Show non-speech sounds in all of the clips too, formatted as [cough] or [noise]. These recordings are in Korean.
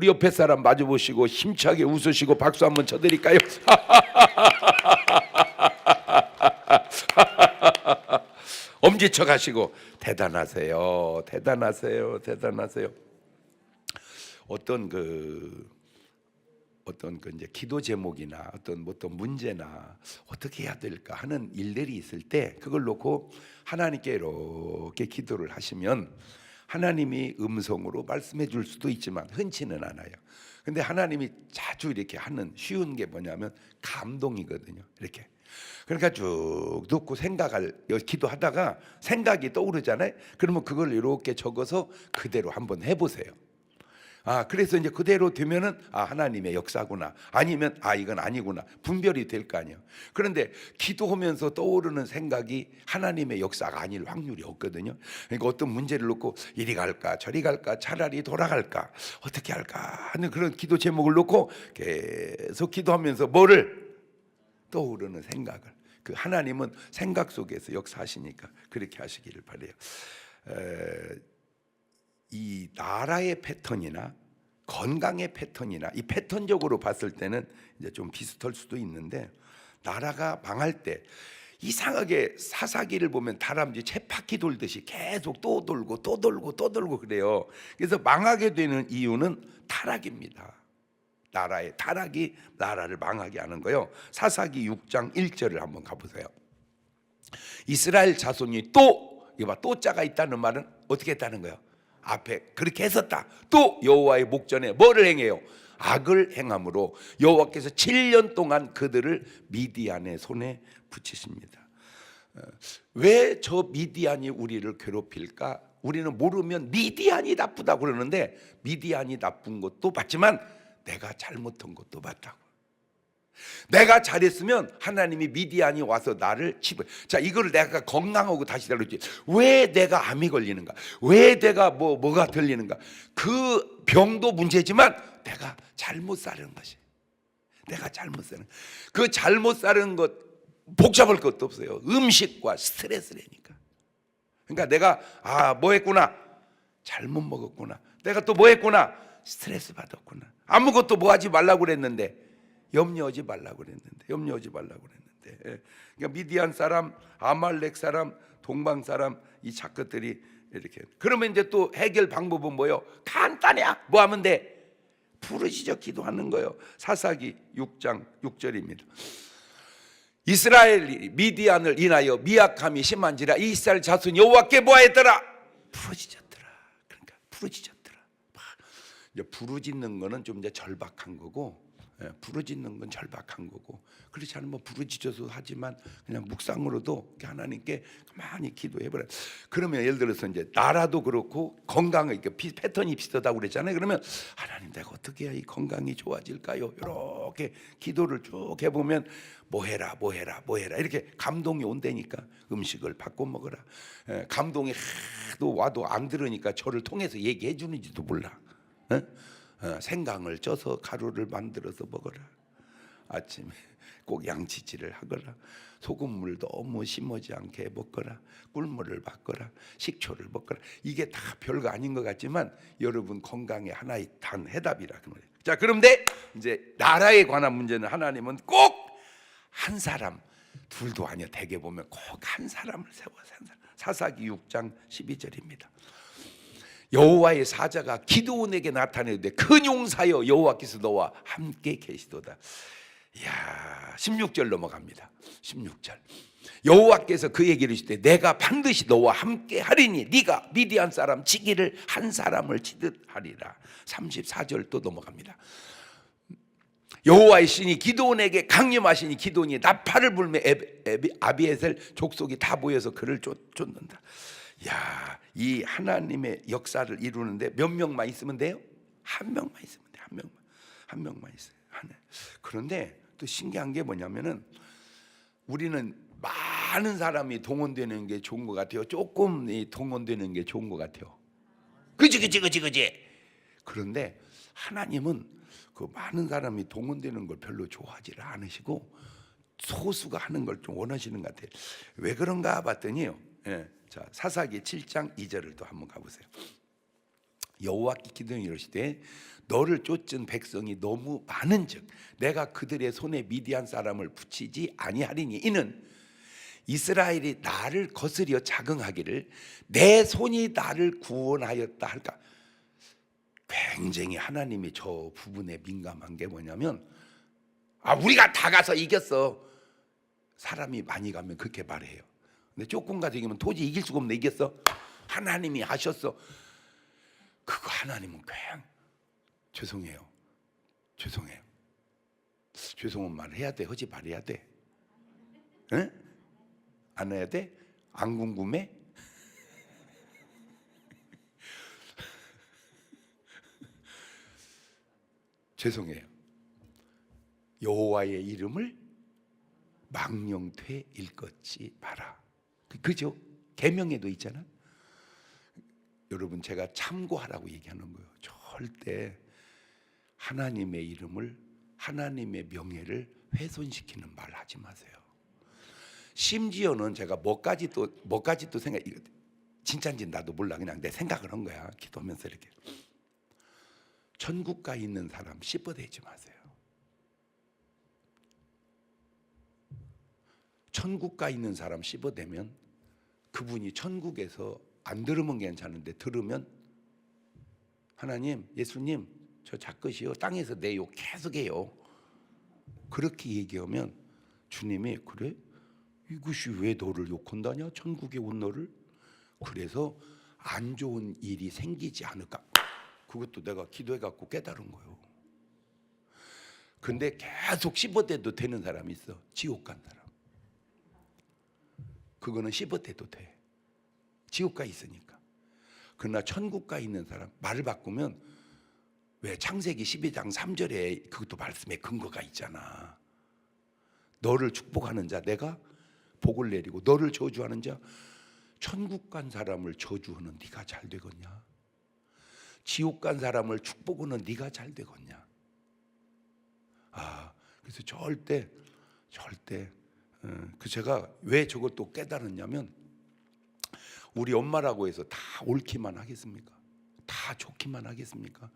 우리 옆에 사람 마주 보시고 힘차게 웃으시고 박수 한번 쳐드릴까요? [laughs] 엄지쳐 가시고 대단하세요, 대단하세요, 대단하세요. 어떤 그 어떤 그 이제 기도 제목이나 어떤 뭐 어떤 문제나 어떻게 해야 될까 하는 일들이 있을 때 그걸 놓고 하나님께 이렇게 기도를 하시면 하나님이 음성으로 말씀해 줄 수도 있지만 흔치는 않아요. 근데 하나님이 자주 이렇게 하는 쉬운 게 뭐냐면 감동이거든요. 이렇게. 그러니까 쭉 듣고 생각할 기도하다가 생각이 떠오르잖아요. 그러면 그걸 이렇게 적어서 그대로 한번 해보세요. 아 그래서 이제 그대로 되면은 아 하나님의 역사구나 아니면 아 이건 아니구나 분별이 될 거 아니에요. 그런데 기도하면서 떠오르는 생각이 하나님의 역사가 아닐 확률이 없거든요. 그러니까 어떤 문제를 놓고 이리 갈까 저리 갈까 차라리 돌아갈까 어떻게 할까 하는 그런 기도 제목을 놓고 계속 기도하면서 뭐를 떠오르는 생각을 그 하나님은 생각 속에서 역사하시니까 그렇게 하시기를 바래요. 에, 이 나라의 패턴이나 건강의 패턴이나 이 패턴적으로 봤을 때는 이제 좀 비슷할 수도 있는데 나라가 망할 때 이상하게 사사기를 보면 다람쥐 쳇바퀴 돌듯이 계속 또 돌고 또 돌고 또 돌고 그래요. 그래서 망하게 되는 이유는 타락입니다. 나라의 타락이 나라를 망하게 하는 거요. 사사기 6장 1절을 한번 가보세요. 이스라엘 자손이 또 이거 봐 또 자가 있다는 말은 어떻게 했다는 거예요? 앞에 그렇게 했었다. 또 여호와의 목전에 뭐를 행해요? 악을 행함으로 여호와께서 7년 동안 그들을 미디안의 손에 붙이십니다. 어, 왜저 미디안이 우리를 괴롭힐까? 우리는 모르면 미디안이 나쁘다고 그러는데 미디안이 나쁜 것도 맞지만 내가 잘못한 것도 맞다고. 내가 잘했으면 하나님이 미디안이 와서 나를 치부. 자, 이거를 내가 건강하고 다시 다루지. 왜 내가 암이 걸리는가? 왜 내가 뭐 뭐가 들리는가? 그 병도 문제지만 내가 잘못 사는 것이. 내가 잘못 사는. 그 잘못 사는 것 복잡할 것도 없어요. 음식과 스트레스라니까. 그러니까 내가 아, 뭐 했구나. 잘못 먹었구나. 내가 또 뭐 했구나. 스트레스 받았구나. 아무것도 뭐 하지 말라고 그랬는데 염려하지 말라고 그랬는데 염려하지 말라고 그랬는데 예. 그러니까 미디안 사람, 아말렉 사람, 동방 사람 이 작것들이 이렇게 그러면 이제 또 해결 방법은 뭐요? 간단해야 뭐 하면 돼? 부르짖어 기도하는 거예요. 사사기 6장 6절입니다. 이스라엘이 미디안을 인하여 미약함이 심한지라 이스라엘 자손 여호와께 뭐했더라? 부르짖었더라. 그러니까 부르짖었더라. 막 이제 부르짖는 거는 좀 이제 절박한 거고 예, 부르짖는 건 절박한 거고 그렇지 않으면 뭐 부르짖어서 하지만 그냥 묵상으로도 하나님께 가만히 기도해버려. 그러면 예를 들어서 이제 나라도 그렇고 건강이 패턴이 비슷하다고 그랬잖아요. 그러면 하나님 내가 어떻게 해야 이 건강이 좋아질까요? 이렇게 기도를 쭉 해보면 뭐 해라 뭐 해라 뭐 해라 이렇게 감동이 온다니까 음식을 바꿔 먹어라. 예, 감동이 하도 와도 안 들으니까 저를 통해서 얘기해 주는지도 몰라. 예? 어, 생강을 쪄서 가루를 만들어서 먹어라. 아침에 [laughs] 꼭 양치질을 하거라. 소금물 너무 심하지 않게 먹거라. 꿀물을 바꿔라. 식초를 먹거라. 이게 다 별거 아닌 것 같지만 여러분 건강에 하나의 단 해답이라 그 말이에요. 자, 그런데 이제 나라에 관한 문제는 하나님은 꼭 한 사람 둘도 아니야. 대개 보면 꼭 한 사람을 세워서 한 사람. 사사기 6장 12절입니다. 여호와의 사자가 기도원에게 나타내는데 큰 용사여 여호와께서 너와 함께 계시도다. 이야, 16절 넘어갑니다. 16절. 여호와께서 그에게 이르시되 내가 반드시 너와 함께 하리니 네가 미디안 사람 치기를 한 사람을 치듯 하리라. 34절 또 넘어갑니다. 여호와의 신이 기도원에게 강림하시니 기도원이 나팔을 불며 아비에셀 족속이 다 모여서 그를 쫓, 쫓는다. 야, 이 하나님의 역사를 이루는데 몇 명만 있으면 돼요? 한 명만 있으면 돼. 한 명만. 한 명만 있어요. 하나. 그런데 또 신기한 게 뭐냐면은 우리는 많은 사람이 동원되는 게 좋은 것 같아요. 조금 이 동원되는 게 좋은 것 같아요. 그지 그지 그지 그지. 그런데 하나님은 그 많은 사람이 동원되는 걸 별로 좋아하지를 않으시고 소수가 하는 걸 좀 원하시는 것 같아요. 왜 그런가 봤더니요. 예. 자, 사사기 7장 2절을 또 한번 가보세요. 여호와께 기도해 이르시되 너를 쫓은 백성이 너무 많은즉 내가 그들의 손에 미디안 사람을 붙이지 아니하리니 이는 이스라엘이 나를 거스려 자긍하기를 내 손이 나를 구원하였다 할까? 굉장히 하나님이 저 부분에 민감한 게 뭐냐면 아 우리가 다 가서 이겼어. 사람이 많이 가면 그렇게 말해요 근데 조금 이기면 도저히 이길 수가 없네 이겼어 하나님이 하셨어 그거 하나님은 그냥 죄송해요 죄송해요 죄송한 말 해야 돼 하지 말아야 돼 응? 안 해야 돼? 안 궁금해? [laughs] 죄송해요. 여호와의 이름을 망령되 일컫지 마라. 그- 그죠? 계명에도 있잖아. 여러분 제가 참고하라고 얘기하는 거예요. 절대 하나님의 이름을 하나님의 명예를 훼손시키는 말 하지 마세요. 심지어는 제가 뭐까지 또 뭐까지 또 생각 이거 진짜인지 나도 몰라 그냥 내 생각을 한 거야 기도하면서 이렇게 천국 가 있는 사람 씹어대지 마세요. 천국 가 있는 사람 씹어대면 그분이 천국에서 안 들으면 괜찮은데 들으면 하나님 예수님 저 작것이요. 땅에서 내요. 계속해요. 그렇게 얘기하면 주님이 그래? 이것이 왜 너를 욕한다냐? 천국에 온 너를? 그래서 안 좋은 일이 생기지 않을까? 그것도 내가 기도해 갖고 깨달은 거예요. 근데 계속 씹어대도 되는 사람이 있어. 지옥 간 사람. 그거는 씹어대도 돼. 지옥 가 있으니까. 그러나 천국 가 있는 사람 말을 바꾸면 왜 창세기 12장 3절에 그것도 말씀에 근거가 있잖아. 너를 축복하는 자 내가 복을 내리고 너를 저주하는 자 천국 간 사람을 저주하는 네가 잘 되겠냐? 지옥 간 사람을 축복하는 네가 잘 되겠냐? 아 그래서 절대 절대 어, 그 제가 왜 저것도 깨달았냐면 우리 엄마라고 해서 다 옳기만 하겠습니까? 다 좋기만 하겠습니까?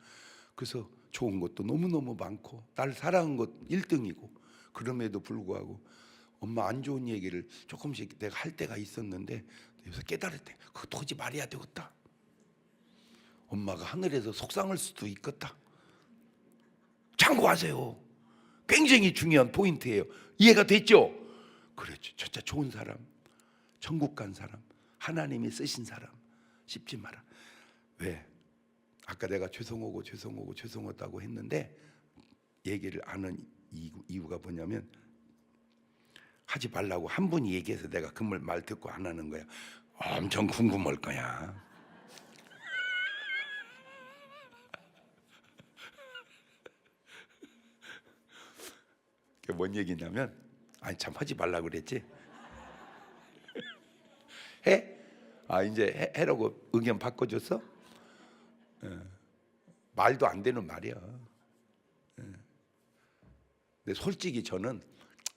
그래서 좋은 것도 너무너무 많고 날 사랑한 것 1등이고 그럼에도 불구하고 엄마 안 좋은 얘기를 조금씩 내가 할 때가 있었는데 여기서 깨달을 때 그거 하지 말아야 되겠다. 엄마가 하늘에서 속상할 수도 있겠다. 참고하세요. 굉장히 중요한 포인트예요. 이해가 됐죠? 그렇죠. 진짜 좋은 사람, 천국 간 사람, 하나님이 쓰신 사람 씹지 마라. 왜? 아까 내가 죄송하고 죄송하고 죄송하다고 했는데 얘기를 안한 이유가 뭐냐면 하지 말라고 한 분이 얘기해서 내가 그 말 듣고 안 하는 거야. 엄청 궁금할 거야. [laughs] 그게 뭔 얘기냐면 아니 참 하지 말라고 그랬지. [laughs] 해? 아 이제 해, 해라고 의견 바꿔줬어? 예. 말도 안 되는 말이야. 예. 근데 솔직히 저는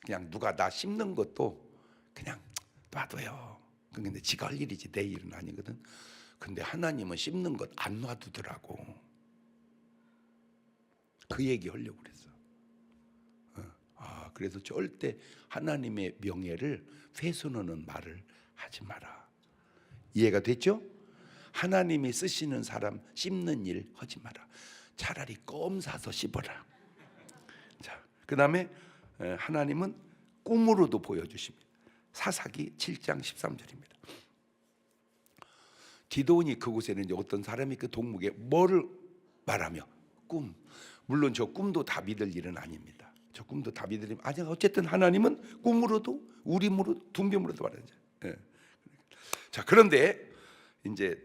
그냥 누가 나 씹는 것도 그냥 놔둬요. 근데 지가 할 일이지 내 일은 아니거든. 근데 하나님은 씹는 것 안 놔두더라고. 그 얘기 하려고 그랬어. 어. 아, 그래서 절대 하나님의 명예를 훼손하는 말을 하지 마라. 이해가 됐죠? 하나님이 쓰시는 사람 씹는 일 하지 마라. 차라리 껌 사서 씹어라. 자, 그 다음에 에, 하나님은 꿈으로도 보여주십니다. 사사기 7장 13절입니다. 기도원이 그곳에는 어떤 사람이 그 동목에 뭐를 말하며 꿈. 물론 저 꿈도 다 믿을 일은 아닙니다. 저 꿈도 다 믿을 일 아니 어쨌든 하나님은 꿈으로도 우림으로 둥변으로도 말하죠. 예. 자 그런데 이제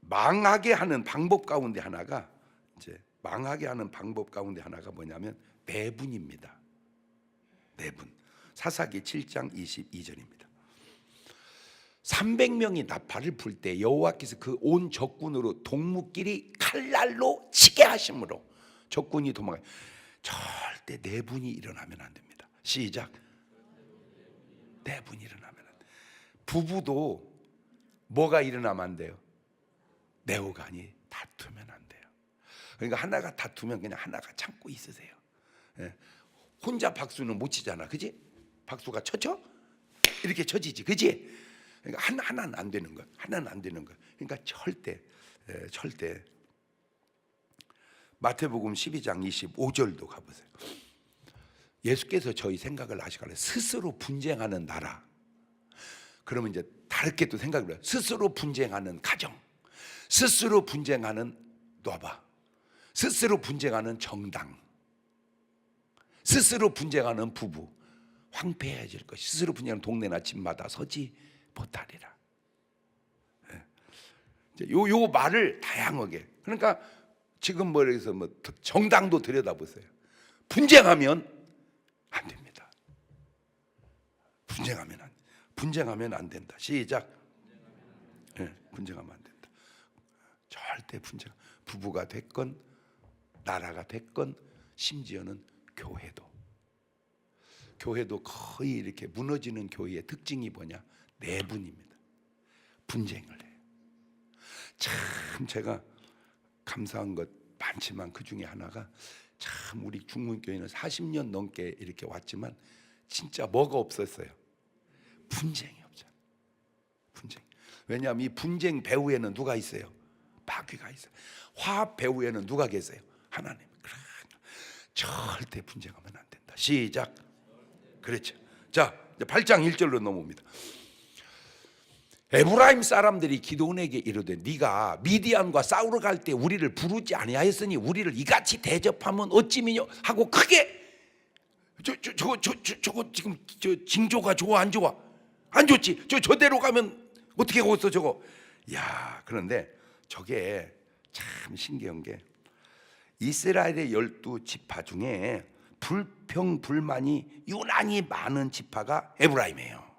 망하게 하는 방법 가운데 하나가 이제 망하게 하는 방법 가운데 하나가 뭐냐면 매분입니다. 매분. 사사기 7장 22절입니다. 300명이 나팔을 불 때 여호와께서 그 온 적군으로 동무끼리 칼날로 치게 하심으로 적군이 도망가. 절대 내분이 일어나면 안 됩니다. 시작. 내분이 일어나면 안 돼. 부부도 뭐가 일어나면 안 돼요? 내오간이 다투면 안 돼요. 그러니까 하나가 다투면 그냥 하나가 참고 있으세요. 예. 혼자 박수는 못 치잖아, 그지? 박수가 쳐져 이렇게 쳐지지, 그지? 그러니까 하나 하나는 안 되는 거야. 하나는 안 되는 거야. 그러니까 절대, 예, 절대. 마태복음 12장 25절도 가보세요. 예수께서 저희 생각을 하시길래 스스로 분쟁하는 나라. 그러면 이제 다르게 또 생각을 해요. 스스로 분쟁하는 가정, 스스로 분쟁하는 노바, 스스로 분쟁하는 정당, 스스로 분쟁하는 부부 황폐해질 것이 스스로 분쟁하는 동네나 집마다 서지 못하리라. 예. 요, 요 말을 다양하게 그러니까 지금 뭐 그래서 뭐 정당도 들여다보세요. 분쟁하면 안 됩니다. 분쟁하면 안 분쟁하면 안 된다. 시작. 예, 분쟁하면 안 된다. 절대 분쟁. 부부가 됐건 나라가 됐건 심지어는 교회도 교회도 거의 이렇게 무너지는 교회의 특징이 뭐냐? 내분입니다. 분쟁을 해요. 참 제가 감사한 것 많지만 그 중에 하나가 참 우리 중문교회는 40년 넘게 이렇게 왔지만 진짜 뭐가 없었어요. 분쟁이 없잖아. 분쟁. 왜냐하면 이 분쟁 배후에는 누가 있어요? 마귀가 있어요. 화합 배후에는 누가 계세요? 하나님. 그래. 절대 분쟁하면 안 된다. 시작. 그렇죠. 자, 이제 8장 1절로 넘어옵니다. 에브라임 사람들이 기도원에게 이르되 네가 미디안과 싸우러 갈 때 우리를 부르지 아니하였으니 우리를 이같이 대접하면 어찌미뇨? 하고 크게 저, 저, 저거 저, 저, 저거 지금 저 징조가 좋아 안 좋아? 안 좋지? 저 저대로 가면 어떻게 하겠어 저거? 야 그런데 저게 참 신기한 게 이스라엘의 열두 지파 중에 불평 불만이 유난히 많은 지파가 에브라임이에요.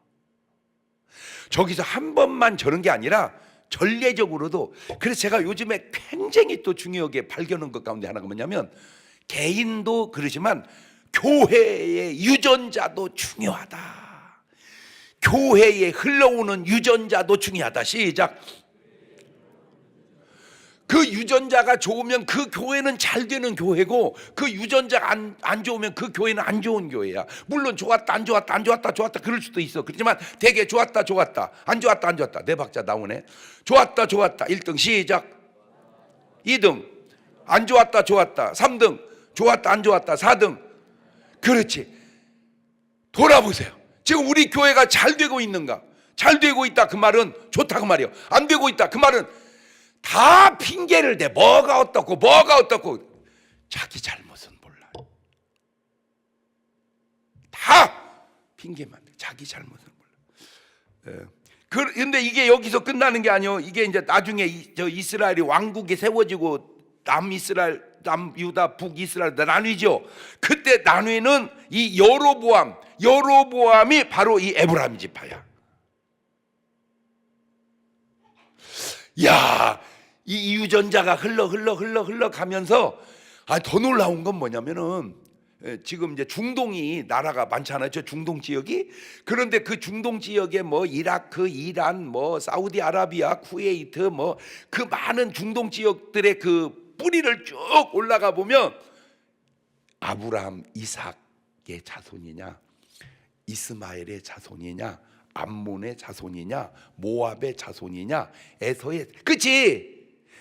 저기서 한 번만 저런 게 아니라 전례적으로도 그래서 제가 요즘에 굉장히 또 중요하게 발견한 것 가운데 하나가 뭐냐면 개인도 그러지만 교회의 유전자도 중요하다. 교회에 흘러오는 유전자도 중요하다. 시작. 그 유전자가 좋으면 그 교회는 잘 되는 교회고 그 유전자가 안, 안 좋으면 그 교회는 안 좋은 교회야. 물론 좋았다 안 좋았다 안 좋았다 좋았다 그럴 수도 있어. 그렇지만 되게 좋았다 좋았다 안 좋았다 안 좋았다 네 박자 나오네. 좋았다 좋았다 1등 시작. 2등 안 좋았다 좋았다 3등 좋았다 안 좋았다 4등 그렇지. 돌아보세요. 지금 우리 교회가 잘 되고 있는가? 잘 되고 있다 그 말은 좋다 그 말이요. 안 되고 있다 그 말은 다 핑계를 대. 뭐가 어떻고 뭐가 어떻고 자기 잘못은 몰라. 다 핑계만 대. 자기 잘못은 몰라. 예. 그런데 이게 여기서 끝나는 게 아니요. 이게 이제 나중에 이, 저 이스라엘이 왕국이 세워지고 남 이스라엘, 남 유다, 북 이스라엘 나뉘죠. 그때 나뉘는 이 여로보암, 여로보암이 바로 이 에브라임 지파야. 야, 이 유전자가 흘러 흘러 흘러 흘러 가면서 아, 더 놀라운 건 뭐냐면은 예, 지금 이제 중동이 나라가 많잖아요. 저 중동 지역이 그런데 그 중동 지역에 뭐 이라크, 이란, 뭐 사우디아라비아, 쿠웨이트 뭐 그 많은 중동 지역들의 그 뿌리를 쭉 올라가 보면 아브라함, 이삭의 자손이냐, 이스마엘의 자손이냐, 암몬의 자손이냐, 모압의 자손이냐, 에서의 그치?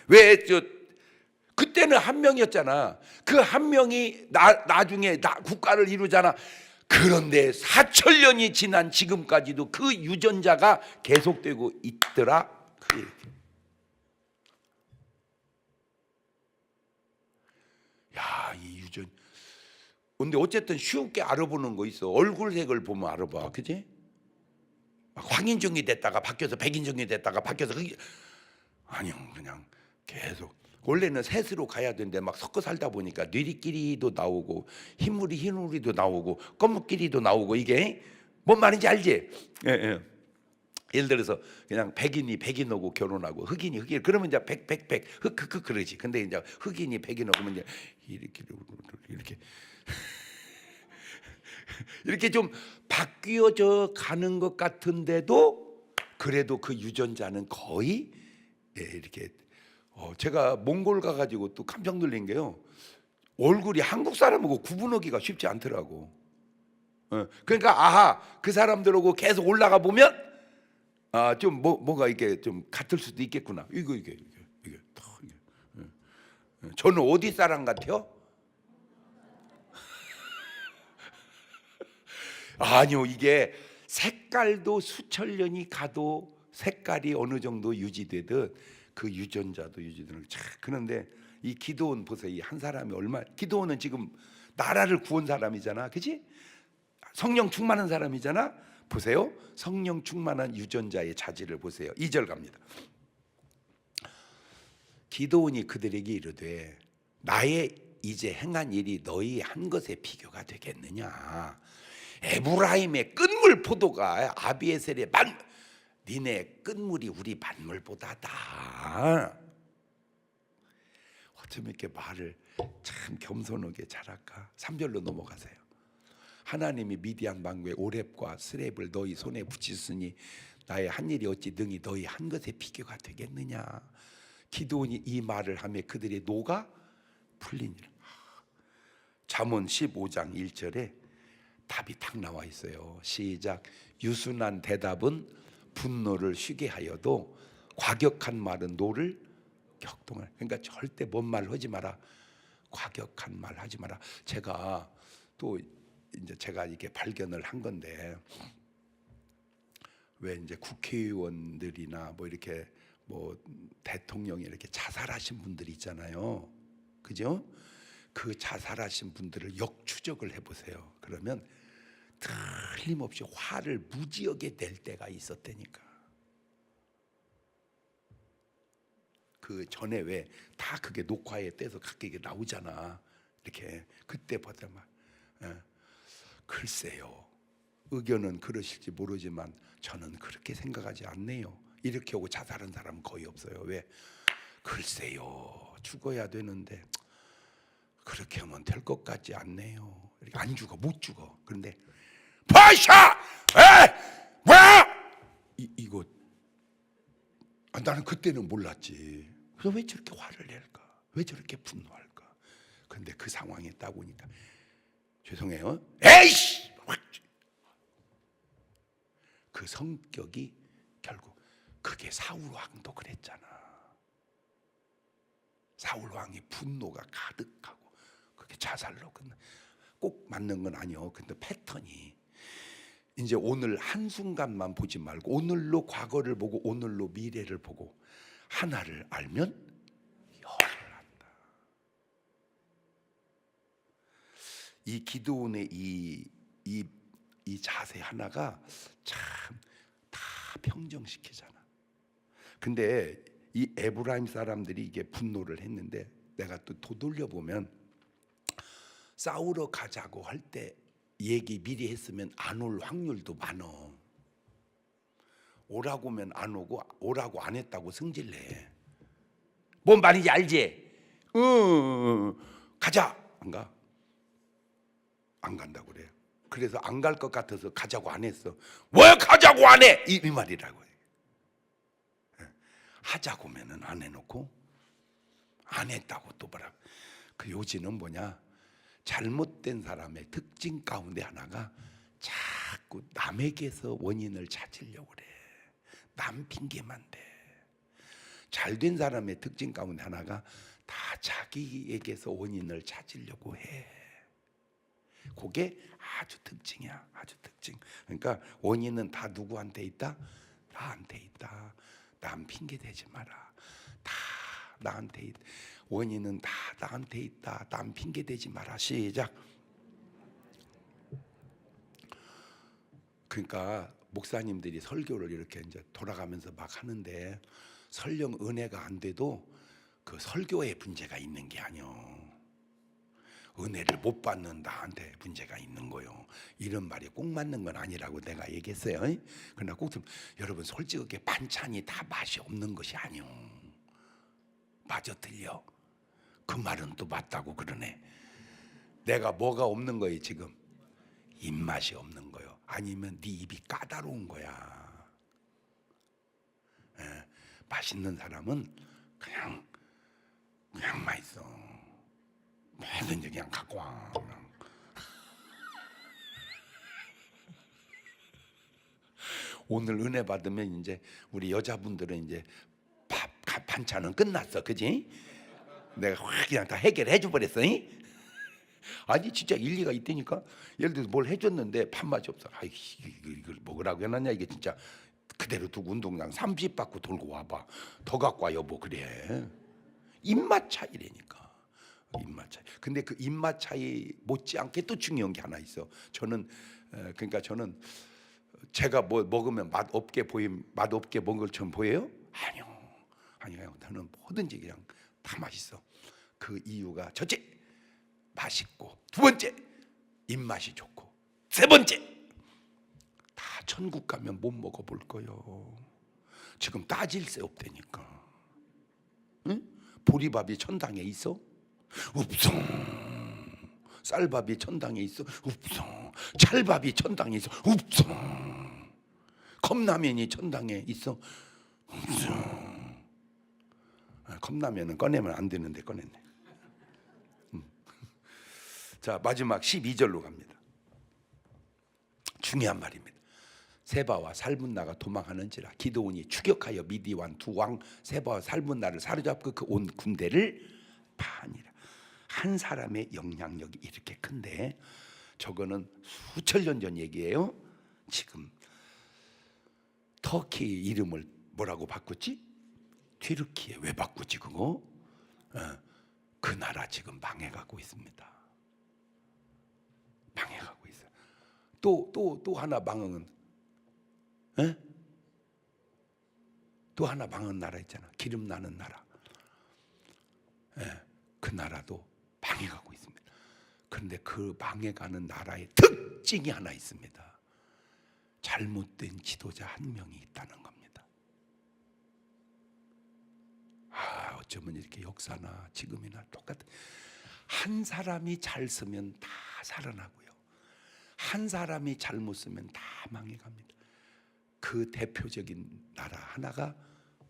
왜 저 그때는 한 명이었잖아. 그 한 명이 나, 나중에 나, 국가를 이루잖아. 그런데 4천 년이 지난 지금까지도 그 유전자가 계속되고 있더라. 그 얘기. 야, 이 유전. 근데 어쨌든 쉽게 알아보는 거 있어. 얼굴색을 보면 알아봐. 그지? 막 황인종이 됐다가 바뀌어서 백인종이 됐다가 바뀌어서 그게 아니요 그냥 계속 원래는 셋으로 가야 되는데 막 섞어 살다 보니까 뇌리끼리도 나오고 흰물이 흰물이도 나오고 검은끼리도 나오고 이게 뭔 말인지 알지? 예, 예. 예를 들어서 그냥 백인이 백인하고 결혼하고 흑인이 흑인 그러면 이제 백 백 백 흑흑흑 그러지. 근데 이제 흑인이 백인하고 이제 이렇게 이렇게 [laughs] 이렇게 좀 바뀌어져 가는 것 같은데도 그래도 그 유전자는 거의 예, 이렇게 어, 제가 몽골 가가지고 또 깜짝 놀란 게요. 얼굴이 한국 사람하고 구분하기가 쉽지 않더라고. 어, 그러니까 아하 그 사람들하고 계속 올라가 보면 아 좀 뭐 뭐가 이게 좀 같을 수도 있겠구나. 이거 이게 이게 이게 더 이게. 어, 어. 저는 어디 사람 같아요? [laughs] 아니요 이게 색깔도 수천 년이 가도 색깔이 어느 정도 유지되듯 그 유전자도 유지되는 참 그런데 이 기도원 보세요. 이 한 사람이 얼마 기도원은 지금 나라를 구원 사람이잖아. 그지 성령 충만한 사람이잖아. 보세요. 성령 충만한 유전자의 자질을 보세요. 2절 갑니다. 기도원이 그들에게 이르되 나의 이제 행한 일이 너희 한 것에 비교가 되겠느냐? 에브라임의 끝물 포도가 아비에셀의 만 니네 끝물이 우리 만물보다 다. 어쩜 이렇게 말을 참 겸손하게 잘할까? 3절로 넘어가세요. 하나님이 미디안 방구의 오렙과 스렙을 너희 손에 붙이시니 나의 한 일이 어찌 능히 너희 한 것에 비교가 되겠느냐? 기도원이 이 말을 하며 그들의 노가 풀리니라 잠언 15장 1절에 답이 딱 나와 있어요. 시작. 유순한 대답은 분노를 쉬게 하여도 과격한 말은 노를 격동할. 그러니까 절대 뭔 말 하지 마라. 과격한 말 하지 마라. 제가 또 이제 제가 이게 발견을 한 건데 왜 이제 국회의원들이나 뭐 이렇게 뭐 대통령이 이렇게 자살하신 분들이 있잖아요. 그죠? 그 자살하신 분들을 역추적을 해보세요. 그러면 틀림없이 화를 무지하게 낼 때가 있었다니까. 그 전에 왜 다 그게 녹화에 떼서 가게 나오잖아. 이렇게 그때 보다 막 예. 글쎄요. 의견은 그러실지 모르지만 저는 그렇게 생각하지 않네요. 이렇게 하고 자살한 사람은 거의 없어요. 왜? 글쎄요. 죽어야 되는데 그렇게 하면 될 것 같지 않네요. 안 죽어 못 죽어. 그런데 파샤, 에, 뭐야? 이 이거 아, 나는 그때는 몰랐지. 그래서 왜 저렇게 화를 낼까? 왜 저렇게 분노할까? 그런데 그 상황에 딱 오니까 죄송해요. 에이씨! 확! 그 성격이 결국 그게 사울 왕도 그랬잖아. 사울 왕이 분노가 가득하고 그게 자살로 끝나. 꼭 맞는 건 아니요. 근데 패턴이 이제 오늘 한 순간만 보지 말고 오늘로 과거를 보고 오늘로 미래를 보고 하나를 알면 열을 안다. 이 기도원의 이, 이, 이 자세 하나가 참 다 평정시키잖아. 근데 이 에브라임 사람들이 이게 분노를 했는데 내가 또 도돌려 보면 싸우러 가자고 할 때 얘기 미리 했으면 안 올 확률도 많어. 오라고 하면 안 오고 오라고 안 했다고 승질내. 뭔 말인지 알지? 응, 가자. 안 가? 안 간다고 그래요. 그래서 안 갈 것 같아서 가자고 안 했어. 왜 가자고 안 해? 이, 이 말이라고 해. 하자고 하면은 안 해놓고 안 했다고 또 뭐라. 그 요지는 뭐냐? 잘못된 사람의 특징 가운데 하나가 자꾸 남에게서 원인을 찾으려고 그래. 남 핑계만 대. 잘된 사람의 특징 가운데 하나가 다 자기에게서 원인을 찾으려고 해. 그게 아주 특징이야. 아주 특징. 그러니까 원인은 다 누구한테 있다? 나한테 있다. 남 핑계 대지 마라. 다 나한테 있. 원인은 다 나한테 있다. 남 핑계 대지 마라. 시작. 그러니까 목사님들이 설교를 이렇게 이제 돌아가면서 막 하는데 설령 은혜가 안 돼도 그 설교에 문제가 있는 게 아니요. 은혜를 못 받는 나한테 문제가 있는 거요. 이런 말이 꼭 맞는 건 아니라고 내가 얘기했어요. 그러나 꼭 좀, 여러분 솔직하게 반찬이 다 맛이 없는 것이 아니요. 맞아 틀려. 그 말은 또 맞다고 그러네. 내가 뭐가 없는 거예요 지금? 입맛이 없는 거요. 아니면 네 입이 까다로운 거야. 예, 맛있는 사람은 그냥 맛있어. 뭐든지 그냥 갖고 와. 그냥. 오늘 은혜 받으면 이제 우리 여자분들은 이제 밥, 가- 반찬은 끝났어, 그지? 내가 확 그냥 다 해결해 줘 버렸어. 잉? 아니 진짜 일리가 있다니까. 예를 들어서 뭘 해줬는데 밥맛이 없어. 아이 이걸, 먹으라고 해놨냐 이게 진짜 그대로 두고 운동장 30 받고 돌고 와봐. 더 갖고 와 여보 그래. 입맛 차이라니까. 입맛 차이. 근데 그 입맛 차이 못지않게 또 중요한 게 하나 있어. 저는 어, 그러니까 저는 제가 뭐 먹으면 맛 없게 보임 맛 없게 먹은 것처럼 보여요? 아니요, 아니요. 저는 뭐든지 그냥 다 맛있어. 그 이유가 첫째 맛있고 두 번째 입맛이 좋고 세 번째 다 천국 가면 못 먹어볼 거요. 지금 따질 새 없다니까. 응? 보리밥이 천당에 있어? 없어. 쌀밥이 천당에 있어? 없어. 찰밥이 천당에 있어? 없어. 컵라면이 천당에 있어? 없어. 아, 컵라면은 꺼내면 안 되는데 꺼냈네. 음. 자 마지막 12절로 갑니다. 중요한 말입니다. 세바와 살문나가 도망하는지라 기도온이 추격하여 미디완 두 왕 세바와 살문나를 사로잡고 그 온 군대를 파니라. 한 사람의 영향력이 이렇게 큰데 저거는 수천 년 전 얘기예요. 지금 터키 이름을 뭐라고 바꿨지? 튀르키에 왜 바꾸지 그거? 어, 그 나라 지금 망해가고 있습니다. 망해가고 있어. 또또 또 하나 망은 에? 또 하나 망한 나라 있잖아. 기름 나는 나라. 예, 그 나라도 망해가고 있습니다. 그런데 그 망해가는 나라의 특징이 하나 있습니다. 잘못된 지도자 한 명이 있다는 겁니다. 아, 어쩌면 이렇게 역사나 지금이나 똑같은 한 사람이 잘 쓰면 다 살아나고요. 한 사람이 잘못 쓰면 다 망해갑니다. 그 대표적인 나라 하나가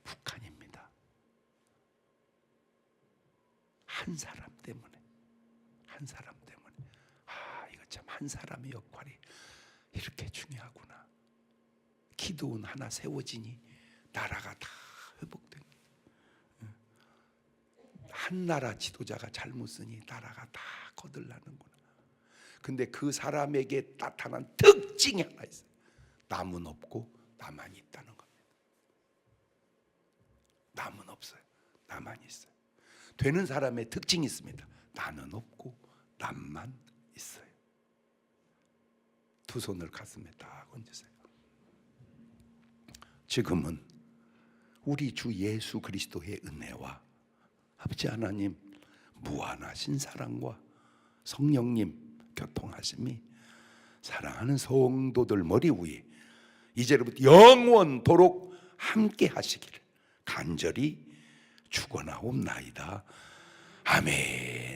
북한입니다. 한 사람 때문에 한 사람 때문에 아 이거 참 한 사람의 역할이 이렇게 중요하구나. 기도원 하나 세워지니 나라가 다 회복된. 응. 한 나라 지도자가 잘못 쓰니 나라가 다 거들나는구나. 근데 그 사람에게 나타난 특징이 하나 있어요. 남은 없고 나만 있다는 겁니다. 남은 없어요. 나만 있어요. 되는 사람의 특징이 있습니다. 나는 없고 남만 있어요. 두 손을 가슴에 딱 얹으세요. 지금은 우리 주 예수 그리스도의 은혜와 아버지 하나님 무한하신 사랑과 성령님 교통하심이 사랑하는 성도들 머리 위에 이제로부터 영원토록 함께 하시기를 간절히 축원하옵나이다. 아멘.